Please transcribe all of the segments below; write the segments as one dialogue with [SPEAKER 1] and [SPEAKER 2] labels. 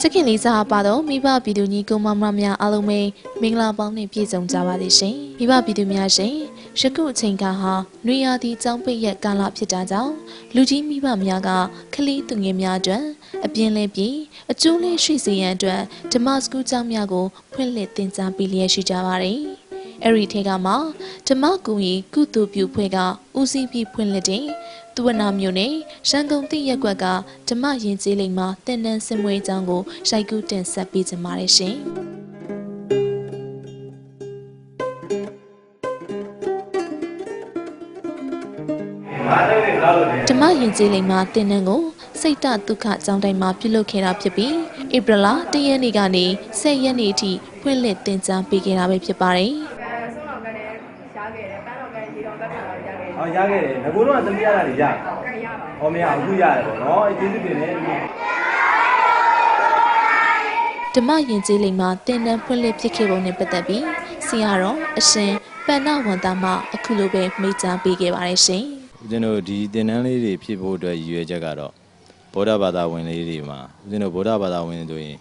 [SPEAKER 1] ချစ်ခင်လေးစားပါတော့မိဘပြည်သူညီကောင်မမများအားလုံးပဲမင်္ဂလာပေါင်းနဲ့ပြည့်စုံကြပါစေရှင်မိဘပြည်သူများရှင်ယခုအချိန်ကဟာနွေရာသီကျောင်းပိတ်ရက်ကာလဖြစ်တာကြောင့်လူကြီးမိဘများကကလေးသူငယ်များအတွက်အပြင်းလဲပြီးအကျိုးလေးရှိစေရန်အတွက်ဓမ္မစကူးကျောင်းများကိုဖွင့်လှစ်သင်ကြားပေးလျက်ရှိကြပါတယ် အဲ့ဒီထဲကမှဓမ္မကူကြီးကုသိုလ်ပြုဖွဲ့ကဦးစီးပြီးဖွင့်လှစ်တဲ့သူဝနာမျိုးနဲ့ရန်ကုန်တိရက်ကွက်ကဓမ္မယဉ်ကျေးလိမ်မှာတင်နန်းစင်မွေးကျောင်းကိုရိုက်ကူးတင်ဆက်ပေးကြပါရရှင်။ဓမ္မယဉ်ကျေးလိမ်မှာတင်နန်းကိုစိတ်တဒုက္ခကျောင်းတိုင်းမှာပြုလုပ်ခဲ့တာဖြစ်ပြီးဧပြီလ၁ရက်နေ့ကနေ10ရက်နေ့အထိဖွင့်လှစ်သင်ကြားပေးခဲ့တာပဲဖြစ်ပါတယ်။
[SPEAKER 2] အဲဆုံးလောက်ကလည်းရှားခဲ့တယ်ပန်းလောက်ကလည်းရေတော်တက်တာလည်း ရှားခဲ့တယ်။
[SPEAKER 3] ဟောရခဲ့တယ်။ငကိုတော့သမီးရတာတွေရ။
[SPEAKER 2] မရပါဘူး
[SPEAKER 3] ဟောမရအခုရတယ်ပေါ့နော်။အဲကျေးဇူးတင်တယ်။
[SPEAKER 1] ဓမ္မယဉ်ကျေးလိမ်မှာတင်နန်းဖွင့်လှစ်ဖြစ်ခဲ့ပုံနဲ့ပတ်သက်ပြီးဆရာတော်အရှင်ပဏ္ဏဝန္တာမအခုလိုပဲမိန့်ကြားပေးခဲ့ပါတယ်ရှင်။
[SPEAKER 4] ဦးဇင်းတို့ဒီသင်တန်းလေးတွေဖြစ်ဖို့အတွက်ရည်ရွယ်ချက်ကတော့ဗုဒ္ဓဘာသာဝင်လေးတွေမှာဦးဇင်းတို့ဗုဒ္ဓဘာသာဝင်ဆိုရင်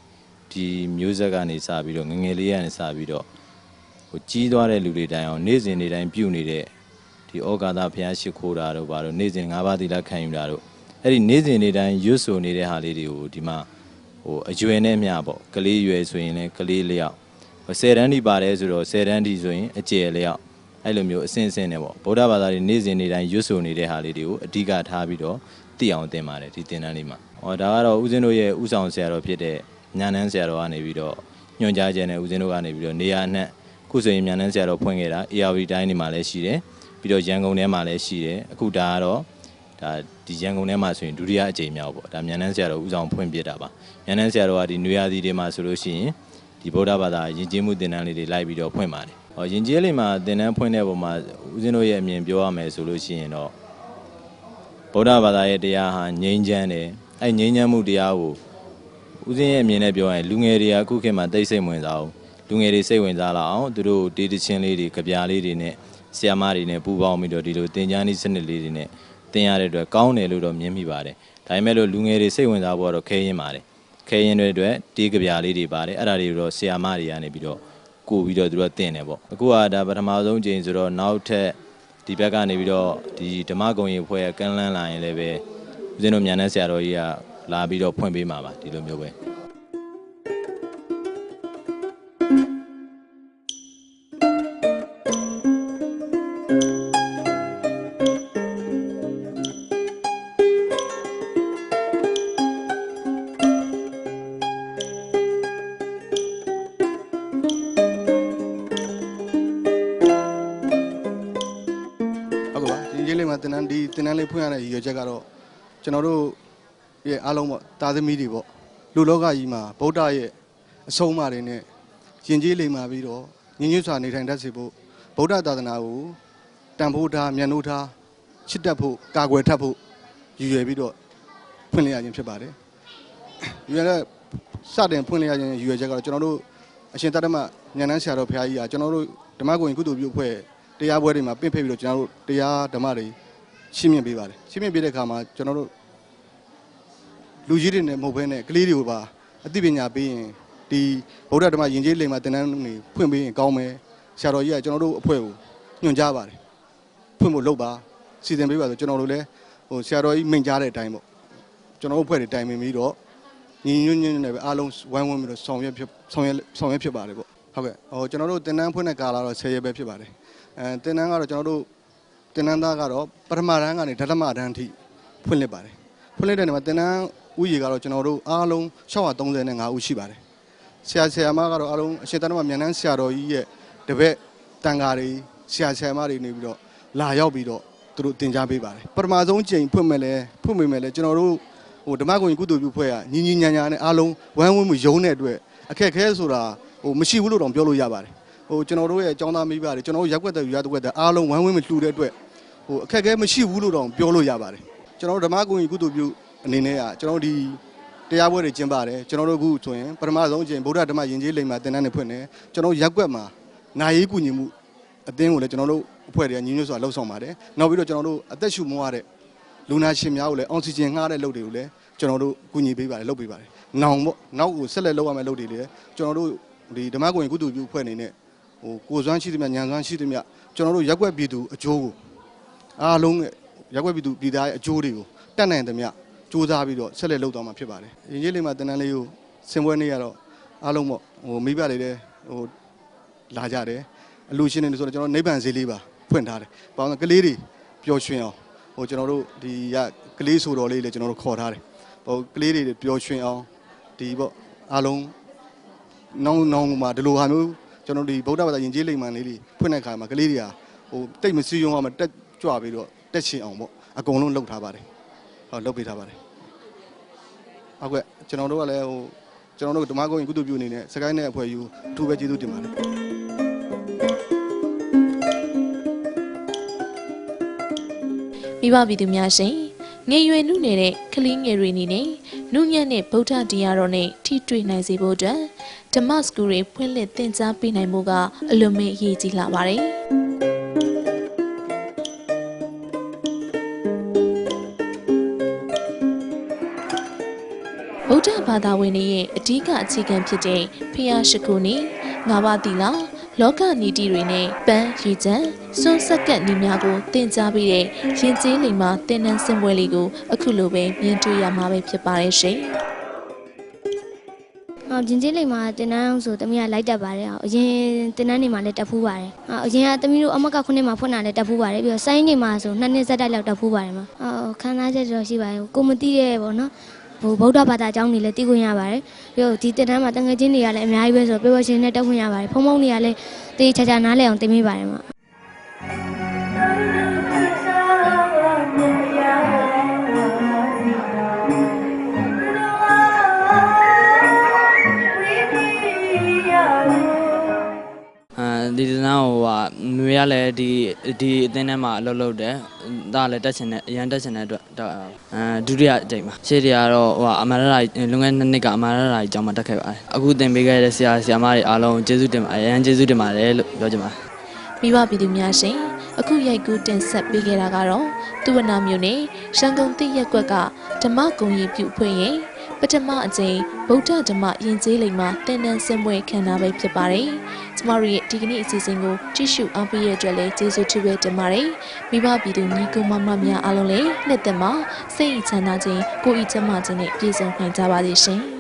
[SPEAKER 4] ဒီမျိုးဆက်ကနေစပြီးတော့ငယ်ငယ်လေးကနေစပြီးတော့ဟိုကြီးသွားတဲ့လူတွေတိုင်အောင်နေ့စဉ်နေ့တိုင်းပြုနေတဲ့ ဒီဩကာသဘုရားရှိခိုးတာတို့ဘာလို့နေ့စဉ်၅ပါးသီလခံယူတာတို့အဲ့ဒီနေ့စဉ်နေ့တိုင်းရွတ်ဆိုနေတဲ့ဟာလေးတွေကိုဒီမှာဟိုအရွယ်နဲ့မျှပေါ့ကလေးရွယ်ဆိုရင်လည်းကလေးလျောက်ဆယ်တန်းဒီပါတယ်ဆိုတော့ဆယ်တန်းဒီဆိုရင်အကျယ်လျောက်အဲ့လိုမျိုးအစင်းစင်းနဲ့ပေါ့ဗုဒ္ဓဘာသာတွေနေ့စဉ်နေ့တိုင်းရွတ်ဆိုနေတဲ့ဟာလေးတွေကိုအဓိကထားပြီးတော့သိအောင်သင်ပါတယ်ဒီသင်တန်းလေးမှာ။ဟောဒါကတော့ဦးဇင်းတို့ရဲ့ဥဆောင်ဆရာတော်ဖြစ်တဲ့ညာနန်းဆရာတော်ကနေပြီးတော့ညွှန်ကြားခြင်းနဲ့ဦးဇင်းတို့ကနေပြီးတော့နေရာအနှံ့ခုဆိုရင်ညာနန်းဆရာတော်ဖွင့်ခဲ့တာ ARV တိုင်းနေမှာလည်းရှိတယ်။ ပြီးတော့ရန်ကုန်ထဲမှာလည်းရှိတယ်။အခုဒါကတော့ဒါဒီရန်ကုန်ထဲမှာဆိုရင်ဒုတိယအကြိမ်မြောက်ပေါ့ဒါမြန်နန်းဆရာတော်ဦးဆောင်ဖွင့်ပြတာပါမြန်နန်းဆရာတော်ကဒီနွေရာသီတွေမှာဆိုလို့ရှိရင်ဒီဗုဒ္ဓဘာသာယဉ်ကျေးမှုသင်တန်းလေးတွေလိုက်ပြီးတော့ဖွင့်ပါတယ်ဟောယဉ်ကျေးလေးမှာသင်တန်းဖွင့်တဲ့ပုံမှာဦးဇင်းတို့ရဲ့အမြင်ပြောရမယ်ဆိုလို့ရှိရင်တော့ဗုဒ္ဓဘာသာရဲ့တရားဟာငြိမ်းချမ်းတယ်အဲငြိမ်းချမ်းမှုတရားကိုဦးဇင်းရဲ့အမြင်နဲ့ပြောရင်လူငယ်တွေကအခုခေတ်မှာတိတ်ဆိတ်ဝင်စားအောင်လူငယ်တွေစိတ်ဝင်စားလာအောင်သူတို့တေးတချင်းလေးတွေကြပြလေးတွေနဲ့ ဆရာမတွေနဲ့ပူးပေါင်းပြီးတော့ဒီလိုသင်ကြားနည်းစနစ်လေးတွေနဲ့သင်ရတဲ့အတွက်ကောင်းတယ်လို့တော့မြင်မိပါတယ်ဒါပေမဲ့လို့လူငယ်တွေစိတ်ဝင်စားဖို့ကတော့ခဲရင်ပါတယ်ခဲရင်တွေအတွက်တေးကြပြလေးတွေပါတယ်အဲ့ဒါတွေတော့ဆရာမတွေကနေပြီးတော့ကိုပြီးတော့သူတို့တင်တယ်ပေါ့အခုကဒါပထမဆုံးချိန်ဆိုတော့နောက်ထပ်ဒီဘက်ကနေပြီးတော့ဒီဓမ္မဂုံရင်ဖွဲ့ကန်းလန်းလာရင်လည်းပဲဦးဇင်းတို့မြန်တဲ့ဆရာတော်ကြီးကလာပြီးတော့ဖွင့်ပေးမှာပါဒီလိုမျိုးပဲ
[SPEAKER 5] တင်တန်းဒီတင်တန်းလေးဖွင့်ရတဲ့ရည်ရွယ်ချက်ကတော့ကျွန်တော်တို့ရဲ့အားလုံးပေါ့တာသမီတွေပေါ့လူလောကကြီးမှာဗုဒ္ဓရဲ့အဆုံးအမတွေနဲ့ယဉ်ကျေးလိမ္မာပြီးတော့ညီညွတ်စွာနေထိုင်တတ်စေဖို့ဗုဒ္ဓသာသနာကိုတန်ဖိုးထားမြန်လို့ထားချစ်တတ်ဖို့ကာကွယ်ထပ်ဖို့ရည်ရွယ်ပြီးတော့ဖွင့်လှစ်ရခြင်းဖြစ်ပါတယ်ရည်ရွယ်တဲ့စတင်ဖွင့်လှစ်ရခြင်းရည်ရွယ်ချက်ကတော့ကျွန်တော်တို့အရှင်တတ္တမဉာဏ်နှန်းဆရာတော်ဘုရားကြီးကကျွန်တော်တို့ဓမ္မဂုဏ်ကုသိုလ်ပြုအဖွဲ့တရားပွဲတွေမှာပင့်ဖက်ပြီးတော့ကျွန်တော်တို့တရားဓမ္မတွေ ရှင်းပြပေးပါတယ်ရှင်းပြပေးတဲ့အခါမှာကျွန်တော်တို့လူကြီးတွေနဲ့မဟုတ်ဘဲနဲ့ကလေးတွေကိုပါအသိပညာပေးရင်ဒီဗုဒ္ဓဓမ္မယဉ်ကျေးလိမ်မှာသင်တန်းတွေဖွင့်ပေးရင်ကောင်းမယ်ဆရာတော်ကြီးကကျွန်တော်တို့အဖွဲ့ကိုညွှန်ကြားပါတယ်ဖွင့်ဖို့လုပ်ပါစီစဉ်ပေးပါဆိုကျွန်တော်တို့လည်းဟိုဆရာတော်ကြီးမိန့်ကြားတဲ့အတိုင်းပေါ့ကျွန်တော်တို့အဖွဲ့တွေတိုင်ပင်ပြီးတော့ညီညွတ်ညွတ်နဲ့ပဲအားလုံးဝိုင်းဝန်းပြီးတော့ဆောင်ရွက်ဖြစ်ဆောင်ရွက်ဆောင်ရွက်ဖြစ်ပါတယ်ပေါ့ဟုတ်ကဲ့ဟိုကျွန်တော်တို့သင်တန်းဖွင့်တဲ့ကာလတော့10ရက်ပဲဖြစ်ပါတယ်အဲတင်နန်းကတော့ကျွန်တော်တို့ တင်နန်းသားကတော့ပထမတန်းကနေဒထမတန်းအထိဖွင့်လှစ်ပါတယ်ဖွင့်လှစ်တဲ့နေရာမှာတင်နန်းဥယျာဉ်ကတော့ကျွန်တော်တို့အားလုံး635ဦးရှိပါတယ်ဆရာဆရာမကတော့အားလုံးအရှင်တန်တော်မြန်နှန်းဆရာတော်ကြီးရဲ့တပည့်တန်ဃာတွေဆရာဆရာမတွေနေပြီးတော့လာရောက်ပြီးတော့သူတို့တင် जा ပေးပါတယ်ပထမဆုံးချိန်ဖွင့်မယ်လဲဖွင့်မိမယ်လဲကျွန်တော်တို့ဟိုဓမ္မဂုဏ်ကုသိုလ်ပြုဖွဲ့ကညီညီညာညာနဲ့အားလုံးဝမ်းဝန်းမှုယုံတဲ့အတွက်အခက်ခဲဆိုတာဟိုမရှိဘူးလို့တော့ပြောလို့ရပါတယ်ဟိုကျွန်တော်တို့ရဲ့အကြောင်းသားမိဘတွေကျွန်တော်တို့ရက်ွက်တဲ့ယူရတဲ့ကွက်တဲ့အားလုံးဝမ်းဝင်းမလှူတဲ့အတွက် ဟိုအခက်အခဲမရှိဘူးလို့တော့ပြောလို့ရပါတယ်ကျွန်တော်တို့ဓမ္မဂုဏ်ကြီးကုသိုလ်ပြုအနေနဲ့ကကျွန်တော်တို့ဒီတရားပွဲတွေကျင်းပါတယ်ကျွန်တော်တို့အခုဆိုရင်ပထမဆုံးအချိန်ဗုဒ္ဓဓမ္မယဉ်ကျေးလိမ်မှာတင်တန်းနေဖွင့်တယ်ကျွန်တော်တို့ရက်ွက်မှာနာရေးကူညီမှုအသင်းကိုလည်းကျွန်တော်တို့အဖွဲ့တွေကညီညွတ်စွာလှုပ်ဆောင်ပါတယ်နောက်ပြီးတော့ကျွန်တော်တို့အသက်ရှူမွားတဲ့လူနာရှင်များကိုလည်းအောက်ဆီဂျင်ငှားတဲ့လုပ်တွေကိုလည်းကျွန်တော်တို့ကူညီပေးပါတယ်လုပ်ပေးပါတယ်နောင်ပေါ့နောက်ကိုဆက်လက်လုပ်ရမယ့်လုပ်တွေလေကျွန်တော်တို့ဒီဓမ္မကိုရင်ကုတူပြုဖွဲ့နေနဲ့ဟိုကိုယ်စွမ်းရှိသမျှညံစွမ်းရှိသမျှကျွန်တော်တို့ရက်ွက်ပြည်သူအကျိုးကို အားလုံးရက်ွက်ပြည်သူပြည်သားရဲ့အကျိုးတွေကိုတတ်နိုင်သမျှစူးစမ်းပြီးတော့ဆက်လက်လုပ်သွားမှာဖြစ်ပါတယ်။ရင်ကြီးလေးမှာတန်းတန်းလေးကိုဆင်ပွဲနေရတော့အားလုံးပေါ့ဟိုမိဘတွေလည်းဟိုလာကြတယ်အလူရှင်တွေဆိုတော့ကျွန်တော်နိဗ္ဗာန်ဈေးလေးပါဖွင့်ထားတယ်။ဘာလို့လဲကလေးတွေပျော်ရွှင်အောင်ဟိုကျွန်တော်တို့ဒီရကလေးဆိုတော်လေးလည်းကျွန်တော်တို့ခေါ်ထားတယ်။ဟိုကလေးတွေပျော်ရွှင်အောင်ဒီပေါ့အားလုံးနောင်နောင်မှာဒီလိုဟာမျိုးကျွန်တော်ဒီဗုဒ္ဓဘာသာယဉ်ကျေးလိမ္မာန်လေးတွေဖွင့်တဲ့ခါမှာကလေးတွေကဟိုတိတ်မစီယုံအောင်မတက် ကြွပြီးတော့တက်ရှင်အောင်ပေါ့အကုန်လုံးလုပ်ထားပါတယ်။ဟုတ်လုပ်ပေးထားပါတယ်။ဟုတ်ကဲ့ကျွန်တော်တို့ကလည်းဟိုကျွန်တော်တို့ဓမ္မဂုဏ်ကုသပြုအနေနဲ့စကိုင်းနဲ့အဖွဲ့ယူအထူးပဲကျေးဇူးတင်ပါတယ်။
[SPEAKER 1] မိဘပြည်သူများရှင်ငယ်ရွယ်နုနေတဲ့ကလေးငယ်တွေအနေနဲ့နုညံ့တဲ့ဗုဒ္ဓတရားတော်နဲ့ထိတွေ့နိုင်စေဖို့အတွက်ဓမ္မစကူတွေဖွင့်လှစ်သင်ကြားပေးနိုင်မှုကအလွန်မင်းအရေးကြီးလာပါတယ် သာဝင်တွေရဲ့အဓိကအခြေခံဖြစ်တဲ့ဖျားရှိခိုးနေငါးပါးသီလလောကနီတိတွေနဲ့ပန်းရည်ချမ်းစွန်းဆက်ကပ်နည်းများကိုသင်ကြားပြီးတဲ့ရင်ကျေးလိမ်မှာတင်နန်းစင်ပွဲလေးကိုအခုလိုပဲမြင်တွေ့ရမှာပဲဖြစ်ပါတယ်ရှင်။
[SPEAKER 6] အော်ဂျင်ကျေးလိမ်မှာတင်တန်းဆိုတမီးကလိုက်တက်ပါတယ်အော်အရင်တင်တန်းနေမှာလည်းတက်ဖူးပါတယ်အော်အရင်ကတမီးတို့အမကခုနှစ်မှာဖွင့်တာလည်းတက်ဖူးပါတယ်ပြီးတော့ဆိုင်းနေမှာဆိုနှစ်နှစ်ဆက်တိုက်လောက်တက်ဖူးပါတယ်မှာအော်ခန်းသားချက်တော့ရှိပါတယ်ကိုမသိတဲ့ပေါ့နော် ဟိုဗုဒ္ဓဘာသာအကြောင်းတွေလည်းသိခွင့်ရပါတယ်ပြီးတော့ဒီတင်တန်းမှာတငယ်ချင်းတွေကလည်းအများကြီးပဲဆိုတော့ပြောရှင်နဲ့တက်ခွင့်ရပါတယ်ဖုံဖုံတွေကလည်းတေးချာချာနားလည်အောင်သိမိပါတယ်မှာ
[SPEAKER 7] မွေကလည်းဒီဒီအသင်းထဲမှာအလုပ်လုပ်တယ်ဒါကလည်းတက်ချင်တယ်အရန်တက်ချင်တဲ့အတွက်ဒါအဲဒုတိယအကြိမ်ပါရှေ့တည်းကတော့ဟိုဟာအမရရာကြီးလွန်ခဲ့တဲ့နှစ်နှစ်ကအမရရာကြီးကျောင်းမှာတက်ခဲ့ပါတယ်အခုသင်ပေးခဲ့တဲ့ဆရာဆရာမတွေအားလုံးကျေးဇူးတင်ပါတယ်အရန်ကျေးဇူးတင်ပါတယ်လို့ပြောချင်ပါတယ်
[SPEAKER 1] မိဘပြည်သူများရှင်အခုရိုက်ကူးတင်ဆက်ပေးခဲ့တာကတော့သူဝနာမျိုးနဲ့ရန်ကုန်တိရက်ကွက်ကဓမ္မဂုံရီပြုဖွဲ့ရင် ပထမအကြိမ်ဗုဒ္ဓဓမ္မယဉ်ကျေးလိမ်မှာတင်နန်းစင်ပွဲခံတာပဲဖြစ်ပါတယ်။ကျမတို့ရဲ့ဒီကနေ့အစီအစဉ်ကိုကြည့်ရှုအားပေးရတဲ့အတွက်လည်းကျေးဇူးတင်ပါတယ်။မိဘပြည်သူညီကောင်မမများအားလုံးလည်းနှစ်သက်မှာစိတ်ချမ်းသာခြင်းကိုယ်ဤချမ်းသာခြင်းနဲ့ပြည့်စုံနိုင်ကြပါစေရှင်။